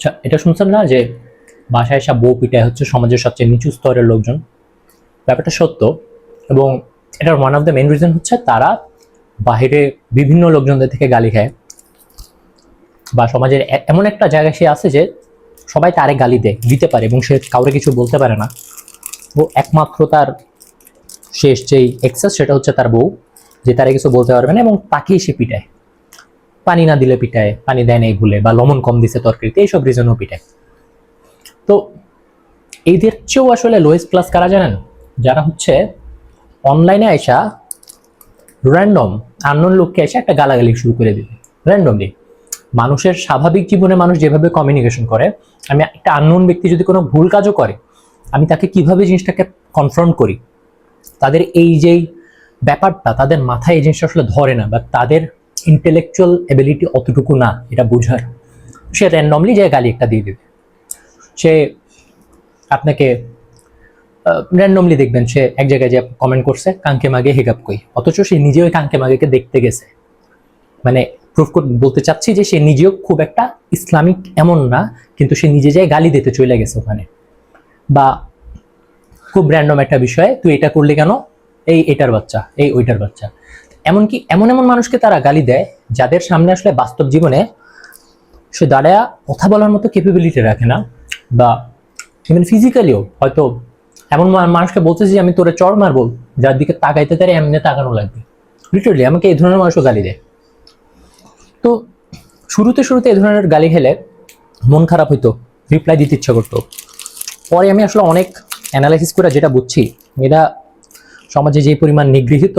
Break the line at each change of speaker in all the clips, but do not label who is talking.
আচ্ছা এটা শুনছেন না যে বাসায় এসে বউ পিটায় হচ্ছে সমাজের সবচেয়ে নিচু স্তরের লোকজন? ব্যাপারটা সত্য এবং এটার one of the main reason হচ্ছে তারা বাইরে বিভিন্ন লোকজনদের থেকে গালি খায়। বা সমাজের এমন একটা জায়গায় সে আছে যে সবাই তারে গালি দেয়, দিতে পারে এবং সে কাউরে কিছু বলতে পারে না। ও একমাত্র তার শেষ যেই এক্সেস সেটা হচ্ছে তার বউ, যে তারা কিছু বলতে পারবে না এবং তাকেই সে পিটায়। পানি না দিলে পিটায়, পানি দেয় নাই ভুলে, বা লবণ কম দিছে তরকারিতে, এইসব রিজনও পিটায়। তো এইদের চেয়েও আসলে লোয়েস্ট ক্লাস কারা জানেন? যারা হচ্ছে অনলাইনে আসা র্যান্ডম আননোন লোককে এসে একটা গালাগালি শুরু করে দিবে র্যান্ডমলি মানুষের স্বাভাবিক জীবনে মানুষ যেভাবে কমিউনিকেশন করে, আমি একটা আননোন ব্যক্তি যদি কোনো ভুল কাজও করে, আমি তাকে কীভাবে জিনিসটাকে কনফ্রন্ট করি? তাদের এই যেই ব্যাপারটা, তাদের মাথায় এই জিনিসটা আসলে ধরে না, বা তাদের ইন্টেলেকচুয়াল এবিলিটি অতটুকু না, এটা বোঝার। সে র্যান্ডমলি যায় গালি একটা দিয়ে দেবে। সে আপনাকে র্যান্ডমলি দেখবেন, সে এক জায়গায় যে কমেন্ট করছে কাঙ্কে মাগে হিগাপ কই? অথচ সে নিজেও ওই কাঙ্কে মাগেকে দেখতে গেছে। মানে প্রুফ বলতে চাচ্ছি যে সে নিজেও খুব একটা ইসলামিক এমন না, কিন্তু সে নিজে যায় গালি দিতে চলে গেছে ওখানে। বা খুব র্যান্ডম একটা বিষয়, তুই এটা করলে কেন? এই, এটার বাচ্চা, এই, ওইটার বাচ্চা। এমনকি এমন এমন মানুষকে তারা গালি দেয় যাদের সামনে আসলে বাস্তব জীবনে সে দাঁড়ায়া কথা বলার মতো ক্যাপেবিলিটি রাখে না বা ইভেন ফিজিক্যালিও হয়তো এমন মানুষকে বলতেছি যে, আমি তোরা চড় মারবো, যার দিকে তাকাইতে তারে এমনি তাকানো লাগবে। লিটারলি আমাকে এই ধরনের মানুষও গালি দেয়। তো শুরুতে শুরুতে এই ধরনের গালি খেলে মন খারাপ হইতো রিপ্লাই দিতে ইচ্ছা করতো। পরে আমি আসলে অনেক অ্যানালাইসিস করে যেটা বুঝছি, এরা সমাজে যে পরিমাণ নিগৃহীত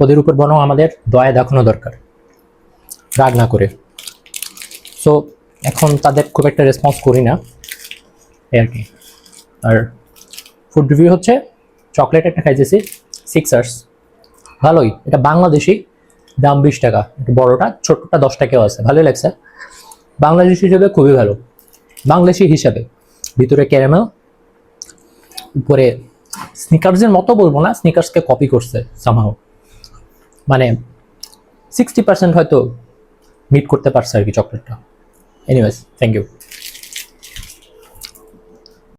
ওদের উপর বরং আমাদের দয়া দেখানো দরকার। রাগ না করে। সো এখন তাদের খুব একটা রেসপন্স করি না। এই আর কি। আর ফুড রিভিউ হচ্ছে চকলেট একটা খাইতেছি সিক্সার্স ভালোই, এটা বাংলাদেশি, দাম বিশ টাকা। একটু বড়টা, ছোটটা দশ টাকাও আছে। ভালোই লাগছে। বাংলাদেশি হিসেবে খুবই ভালো। বাংলাদেশি হিসাবে। ভিতরে ক্যারামেল উপরে স্নিকার্সের মতো বলব না স্নিকার্সকে কপি করছে সামহাও মানে সিক্সটি পার্সেন্ট হয়তো মিট করতে পারছে আর কি চকলেটটা এনিওয়েজ থ্যাংক ইউ